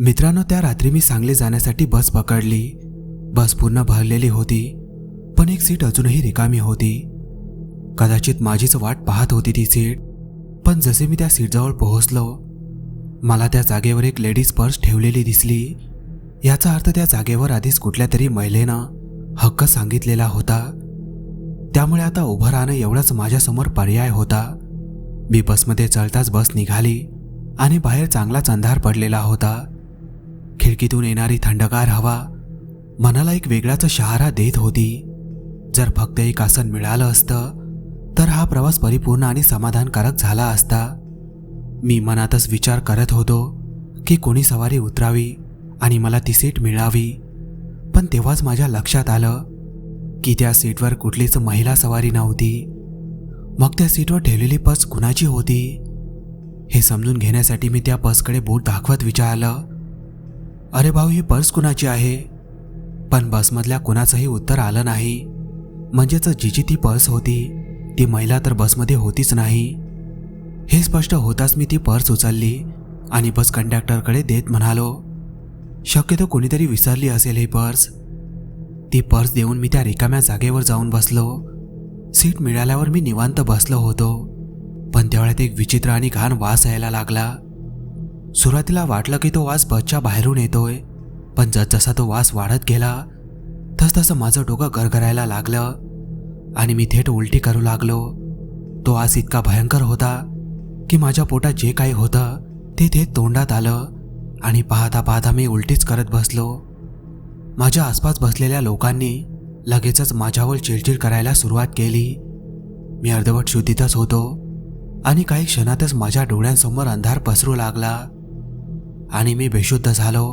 मित्रांनो त्या रात्री मी सांगली जाण्यासाठी बस पकडली. बस पूर्ण भरलेली होती पण एक सीट अजूनही रिकामी होती. कदाचित माझीच वाट पाहत होती ती सीट पण जसे मी त्या सीटजवळ पोहोचलो मला त्या जागेवर एक लेडीज पर्स ठेवलेली दिसली. याचा अर्थ त्या जागेवर आधीच कुठल्या तरी महिलेनं हक्क सांगितलेला होता. त्यामुळे आता उभं राहणं एवढाच माझ्यासमोर पर्याय होता. मी बसमध्ये चढताच बस निघाली आणि बाहेर चांगलाच अंधार पडलेला होता. खिडकीतून येणारी थंडगार हवा मनाला एक वेगळाच शहारा देत होती. जर फक्त एक आसन मिळालं असतं तर हा प्रवास परिपूर्ण आणि समाधानकारक झाला असता. मी मनातच विचार करत होतो की कोणी सवारी उतरावी आणि मला ती सीट मिळावी. पण तेव्हाच माझ्या लक्षात आलं की त्या सीटवर कुठलीच महिला सवारी नव्हती. मग त्या सीटवर ठेवलेली पर्स कुणाची होती? हे समजून घेण्यासाठी मी त्या पर्सकडे बोट दाखवत विचारलं अरे भाऊ ही पर्स कुणाची आहे? पण बसमधल्या कुणाचंही उत्तर आलं नाही. म्हणजेच जिची ती पर्स होती ती महिला तर बसमध्ये होतीच नाही. हे स्पष्ट होताच मी ती पर्स उचलली आणि बस कंडक्टरकडे देत म्हणालो शक्यतो कोणीतरी विसरली असेल ही पर्स. ती पर्स देऊन मी त्या रिकाम्या जागेवर जाऊन बसलो. सीट मिळाल्यावर मी निवांत बसलो होतो. पण तेवढ्यात एक विचित्र आणि घाण वास यायला लागला. सुरुवातीला वाटलं की तो वास बसच्या बाहेरून येतोय पण जसजसा तो वास वाढत गेला तसतसं माझं डोकं गरगरायला लागलं आणि मी थेट उलटी करू लागलो. तो वास इतका भयंकर होता की माझ्या पोटात जे काही होतं ते थेट तोंडात आलं आणि पाहता पाहता मी उलटीच करत बसलो. माझ्या आसपास बसलेल्या लोकांनी लगेचच माझ्यावर चिडचिड करायला सुरुवात केली. मी अर्धवट शुद्धीतच होतो आणि काही क्षणातच माझ्या डोळ्यांसमोर अंधार पसरू लागला. आणि मी बेशुद्ध झालो.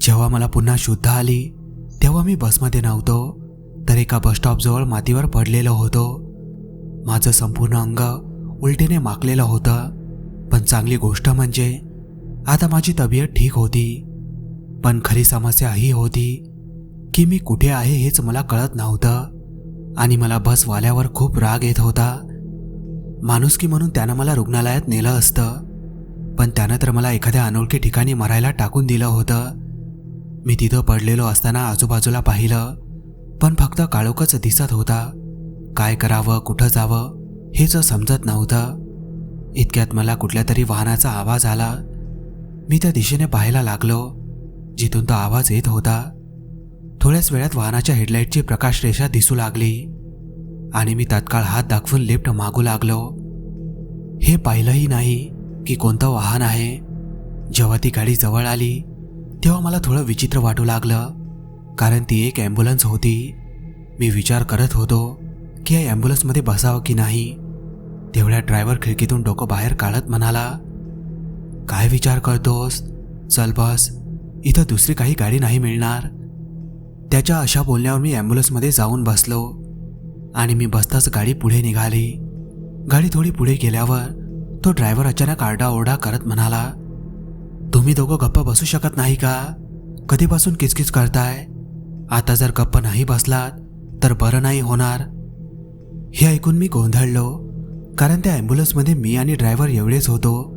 जेव्हा मला पुन्हा शुद्ध आली तेव्हा मी बसमध्ये नव्हतो तर एका बसस्टॉपजवळ मातीवर पडलेलो होतो. माझं संपूर्ण अंग उलटीने माकलेलं होतं पण चांगली गोष्ट म्हणजे आता माझी तब्येत ठीक होती. पण खरी समस्या ही होती की मी कुठे आहे हेच मला कळत नव्हतं आणि मला बसवाल्यावर खूप राग येत होता. माणुसकी म्हणून त्यानं मला रुग्णालयात नेलं असतं. पण त्यानं तर मला एखाद्या अनोळखी ठिकाणी मरायला टाकून दिलं होतं. मी तिथं पडलेलो असताना आजूबाजूला पाहिलं पण फक्त काळोखच दिसत होता. काय करावं कुठं जावं हेच समजत नव्हतं. इतक्यात मला कुठल्या तरी वाहनाचा आवाज आला. मी त्या दिशेने पाहायला लागलो जिथून तो आवाज येत होता. थोड्याच वेळात वाहनाच्या हेडलाईटची प्रकाशरेषा दिसू लागली आणि मी तात्काळ हात दाखवून लिफ्ट मागू लागलो. हे पाहिलंही नाही. की कोणतं वाहन आहे? जेव्हा ती गाडी जवळ आली तेव्हा मला थोडं विचित्र वाटू लागलं. कारण ती एक ॲम्ब्युलन्स होती. मी विचार करत होतो की या ॲम्ब्युलन्समध्ये बसावं की नाही. तेवढ्या ड्रायव्हर खिडकीतून डोकं बाहेर काढत म्हणाला काय विचार करतोस? चल बस. इथं दुसरी काही गाडी नाही मिळणार. त्याच्या अशा बोलण्यावर मी ॲम्ब्युलन्समध्ये जाऊन बसलो आणि मी बसताच गाडी पुढे निघाली. गाडी थोडी पुढे गेल्यावर तो ड्रायव्हर अचानक आरडाओरडा करत म्हणाला तुम्ही दोघं गप्प बसू शकत नाही का? कधीपासून किचकिच करताय? आता जर गप्प नाही बसलात तर बरं नाही होणार. हे ऐकून मी गोंधळलो कारण त्या ॲम्ब्युलन्समध्ये मी आणि ड्रायव्हर एवढेच होतो.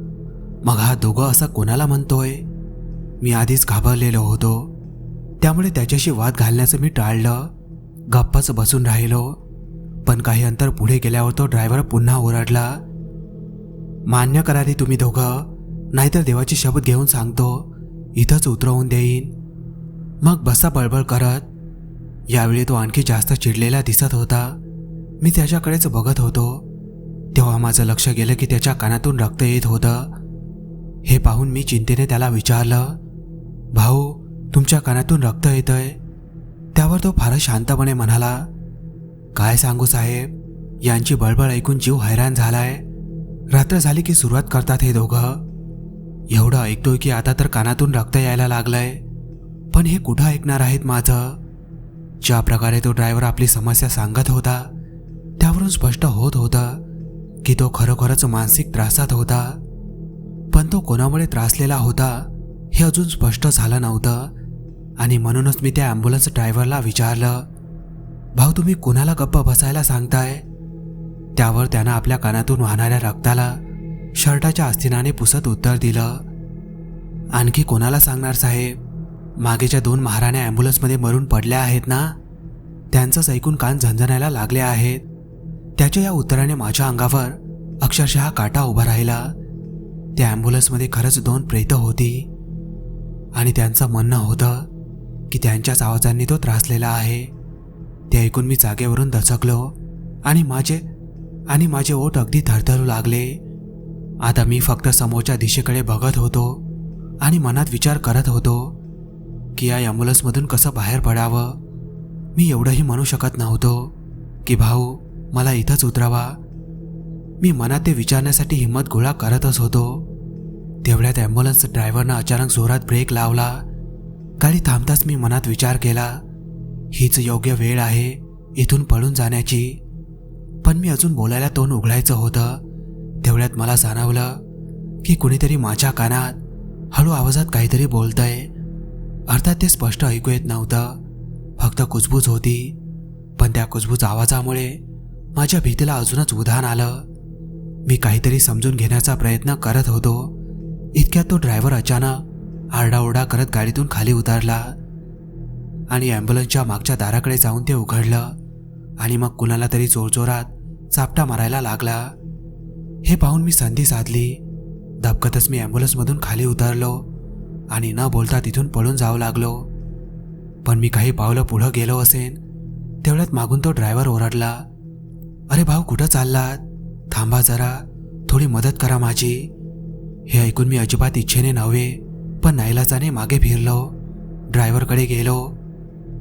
मग हा दोघं असा कोणाला म्हणतोय? मी आधीच घाबरलेलो होतो. त्यामुळे त्याच्याशी वाद घालण्याचं मी टाळलं गप्पच बसून राहिलो. पण काही अंतर पुढे गेल्यावर तो ड्रायव्हर पुन्हा ओरडला मान्य करा रे तुम्ही दोघं. नाहीतर देवाची शपथ घेऊन सांगतो इथंच उतरवून देईन. मग बसा बळबळ करत. यावेळी तो आणखी जास्त चिडलेला दिसत होता. मी त्याच्याकडेच बघत होतो. तेव्हा माझं लक्ष गेलं की त्याच्या कानातून रक्त येत होतं. हे पाहून मी चिंतेने त्याला विचारलं भाऊ तुमच्या कानातून रक्त येतंय? त्यावर तो फारच शांतपणे म्हणाला काय सांगू साहेब यांची बळबळ ऐकून जीव हैराण झालाय. रात्र झाली की सुरुवात करतात हे दोघं. एवढं ऐकतोय की आता तर कानातून रक्त यायला लागलंय. पण हे कुठं ऐकणार आहेत माझं? ज्या प्रकारे तो ड्रायव्हर आपली समस्या सांगत होता त्यावरून स्पष्ट होत होतं की तो खरोखरच मानसिक त्रासात होता. पण तो कोणामुळे त्रासलेला होता हे अजून स्पष्ट झालं नव्हतं आणि म्हणूनच मी त्या ॲम्ब्युलन्स ड्रायव्हरला विचारलं भाऊ तुम्ही कुणाला गप्प बसायला सांगताय? त्यावर त्यानं आपल्या कानातून वाहणाऱ्या रक्ताला शर्टाच्या आस्तिनाने पुसत उत्तर दिलं. आणखी कोणाला सांगणार साहेब? मागेच्या दोन महाराण्या ॲम्ब्युलन्समध्ये मरून पडल्या आहेत ना? त्यांचंच ऐकून कान झंझणायला लागले आहेत. त्याच्या या उत्तराने माझ्या अंगावर अक्षरशः काटा उभा राहिला. त्या ॲम्ब्युलन्समध्ये खरंच दोन प्रेतं होती. आणि त्यांचं म्हणणं होतं की त्यांच्याच आवाजांनी तो त्रासलेला आहे. ते ऐकून मी जागेवरून दचकलो आणि माझे आणि माझे ओठ अगदी थरथरू लागले. आता मी फक्त समोरच्या दिशेकडे बघत होतो आणि मनात विचार करत होतो की या ॲम्ब्युलन्समधून कसं बाहेर पडावं. मी एवढंही म्हणू शकत नव्हतो की भाऊ मला इथंच उतरावा. मी मनात ते विचारण्यासाठी हिंमत गोळा करतच होतो. तेवढ्यात ॲम्ब्युलन्स ड्रायव्हरनं अचानक जोरात ब्रेक लावला. गाडी थांबताच मी मनात विचार केला हीच योग्य वेळ आहे इथून पळून जाण्याची. पण मी अजून बोलायला तोंड उघडायचं होतं. तेवढ्यात मला जाणवलं की कुणीतरी माझ्या कानात हळू आवाजात काहीतरी बोलतंय. अर्थात ते स्पष्ट ऐकू येत नव्हतं. फक्त कुजबूज होती. पण त्या कुजबूज आवाजामुळे माझ्या भीतीला अजूनच उधाण आलं. मी काहीतरी समजून घेण्याचा प्रयत्न करत होतो. इतक्यात तो ड्रायव्हर अचानक आरडाओरडा करत गाडीतून खाली उतरला आणि ॲम्ब्युलन्सच्या मागच्या दाराकडे जाऊन ते उघडलं. आणि मग कुणाला तरी जोरजोरात चापटा मारायला लागला. हे पाहून मी संधी साधली. दबकतच मी ॲम्ब्युलन्समधून खाली उतरलो आणि न बोलता तिथून पळून जाऊ लागलो. पण मी काही पावलं पुढं गेलो असेन तेवढ्यात मागून तो ड्रायव्हर ओरडला अरे भाऊ कुठं चाललात? थांबा जरा थोडी मदत करा माझी. हे ऐकून मी अजिबात इच्छेने नव्हे पण नाईलाजाने मागे फिरलो. ड्रायव्हरकडे गेलो.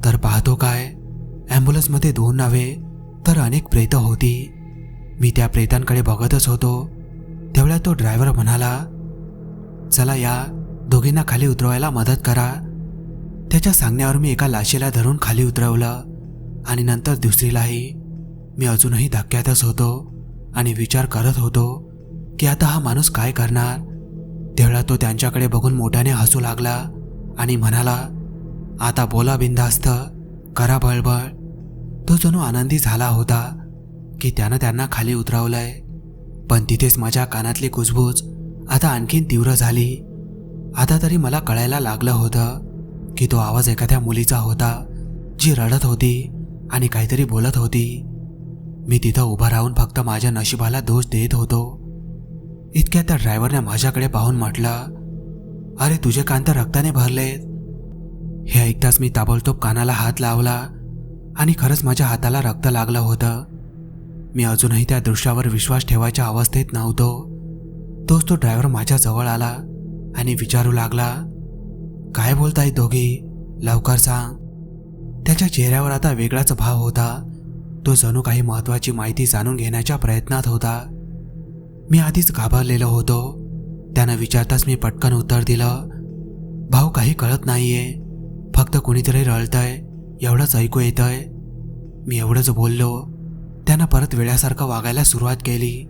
तर पाहतो काय ॲम्ब्युलन्समध्ये दोन नव्हे तर अनेक प्रेतं होती. मी त्या प्रेतांकडे बघतच होतो. तेवढ्या तो ड्रायव्हर म्हणाला चला या दोघींना खाली उतरवायला मदत करा. त्याच्या सांगण्यावर मी एका लाशेला धरून खाली उतरवलं आणि नंतर दुसरीलाही. मी अजूनही धक्क्यातच होतो आणि विचार करत होतो की आता हा माणूस काय करणार. तेवढा तो त्यांच्याकडे बघून मोठ्याने हसू लागला आणि म्हणाला आता बोला बिंदास्त करा बळबळ. तो जणू आनंदी झाला होता की त्यानं त्यांना खाली उतरवलंय. पण तिथेच माझ्या कानातली कुजबूज आता आणखीन तीव्र झाली. आता तरी मला कळायला लागलं होतं की तो आवाज एखाद्या मुलीचा होता जी रडत होती आणि काहीतरी बोलत होती. मी तिथं उभा राहून फक्त माझ्या नशिबाला दोष देत होतो. इतक्या त्या ड्रायव्हरने माझ्याकडे पाहून म्हटलं अरे तुझे कान तर रक्ताने भरलेत. हे ऐकताच मी ताबडतोब कानाला हात लावला आणि खरंच माझ्या हाताला रक्त लागलं होतं. मी अजूनही त्या दृश्यावर विश्वास ठेवायच्या अवस्थेत नव्हतो. तोच तो ड्रायव्हर माझ्याजवळ आला आणि विचारू लागला काय बोलताय दोघी? लवकर सांग. त्याच्या चेहऱ्यावर आता वेगळाच भाव होता. तो जणू काही महत्वाची माहिती जाणून घेण्याच्या प्रयत्नात होता. मी आधीच घाबरलेलो होतो. त्यानं विचारताच मी पटकन उत्तर दिलं भाऊ काही कळत नाहीये. फक्त कुणीतरी रळतंय एवढंच ऐकू येतंय. मी एवढंच बोललो. त्यानं परत वेळासारखं वागायला सुरुवात केली.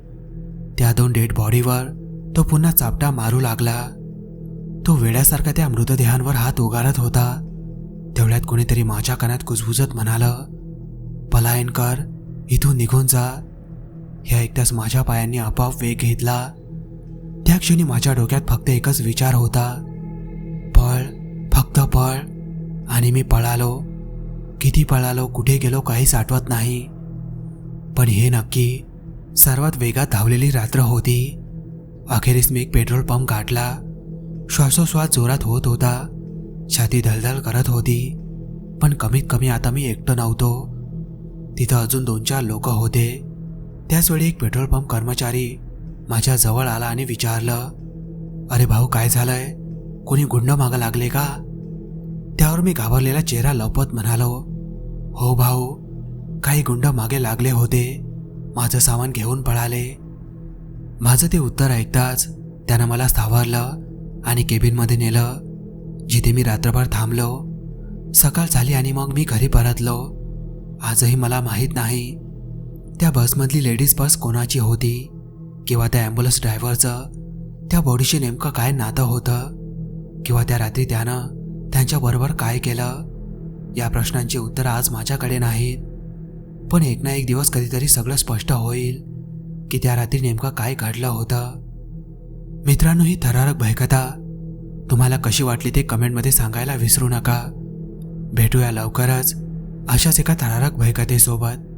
त्या दोन डेड बॉडीवर तो पुन्हा चापटा मारू लागला. तो वेड्यासारखा त्या मृतदेहांवर हात उगारत होता. तेवढ्यात कोणीतरी माझ्या कानात कुजबुजत म्हणालं पलायन कर इथून निघून जा. हे ऐकताच माझ्या पायांनी आपोआप वेग घेतला. त्या क्षणी माझ्या डोक्यात फक्त एकच विचार होता. पळ फक्त पळ. आणि मी पळालो. किती पळालो कुठे गेलो काहीच आठवत नाही. पण हे नक्की सर्वात वेगात धावलेली रात्र होती. अखेरीस मी एक पेट्रोल पंप गाठला. श्वासोश्वास जोरात होत होता. छाती दलदल करत होती. पण कमीत कमी आता मी एकटं नव्हतो. तिथं अजून दोन चार लोक होते. त्याचवेळी एक पेट्रोल पंप कर्मचारी माझ्या जवळ आला आणि विचारलं अरे भाऊ काय झालंय? कोणी गुंड मागं लागले का? त्यावर मी घाबरलेला चेहरा लपत म्हणालो हो भाऊ काही गुंड मागे लागले होते. माझं सामान घेऊन पळाले. माझं ते उत्तर ऐकताच त्यानं मला सावरलं आणि केबिनमध्ये नेलं जिथे मी रात्रभर थांबलो. सकाळ झाली आणि मग मी घरी परतलो. आजही मला माहीत नाही त्या बसमधली लेडीज बस कोणाची होती किंवा त्या ॲम्ब्युलन्स ड्रायव्हरचं त्या बॉडीशी नेमकं काय नातं होतं किंवा त्या रात्री त्यानं त्यांच्याबरोबर काय केलं या प्रश्नांची उत्तरं आज माझ्याकडे नाहीत. पण एक ना एक दिवस कधीतरी सगळं स्पष्ट होईल की त्या रात्री नेमकं काय घडलं होतं. मित्रांनो ही थरारक भयकथा. तुम्हाला कशी वाटली ते कमेंटमध्ये सांगायला विसरू नका. भेटूया लवकरच अशाच एका थरारक भयकथेसोबत.